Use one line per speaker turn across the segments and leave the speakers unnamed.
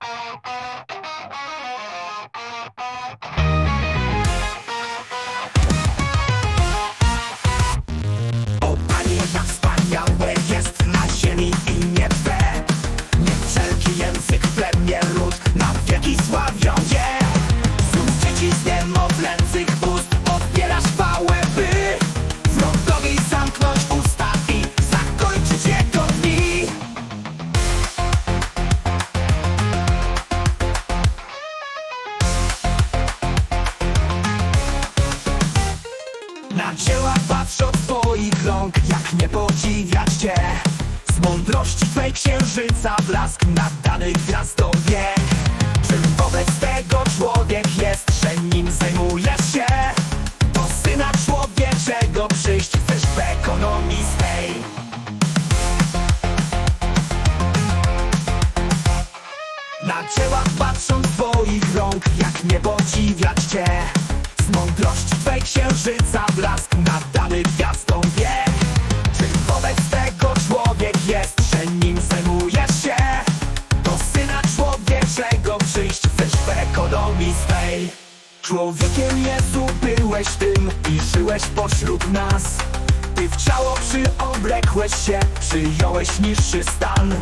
Thank you. Na dzieła patrz od twoich rąk, jak nie podziwiać cię. Z mądrości twej księżyca blask nadany gwiazdom wiek Czym wobec tego człowiek jest, że nim zajmujesz się? Do syna człowieczego przyjść chcesz w ekonomii swej. Na dzieła patrząc twoich rąk, jak nie podziwiać cię Z mądrości twej księżyca blask nadany gwiazdom wiek Czy wobec tego człowiek jest, że nim zajmujesz się? Do syna człowieczego przyjść chcesz w ekonomii swej. Człowiekiem Jezu byłeś tym i żyłeś pośród nas. Ty w ciało przyoblekłeś się, przyjąłeś niższy stan.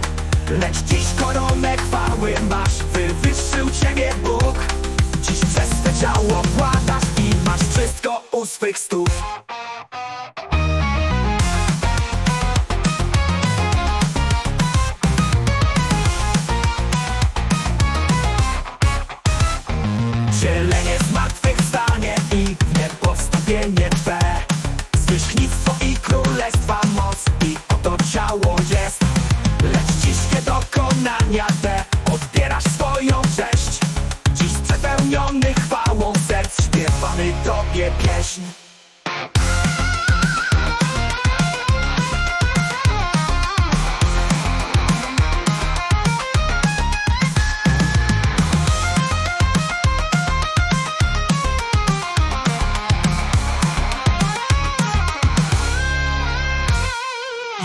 Lecz dziś koronę chwały masz, wywyższył ciebie u swych stóp Zielenie zmartwychwstanie i w niebo wstąpienie Twe Zwierzchnictwo i królestwa moc i oto ciało jest. Lecz dziś nie dokonania te odbierasz swoją cześć Dziś przepełniony chwałą serc śpiewamy Tobie pieśń.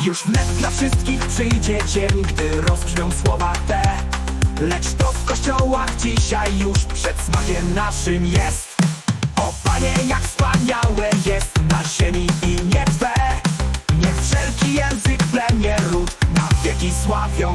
Już wnet dla wszystkich przyjdzie dzień, gdy rozbrzmią słowa te. Lecz to w kościołach dzisiaj już przed smakiem naszym jest Panie, jak wspaniałe jest na ziemi imię Twe Niech wszelki język, plemię, ród na wieki sławią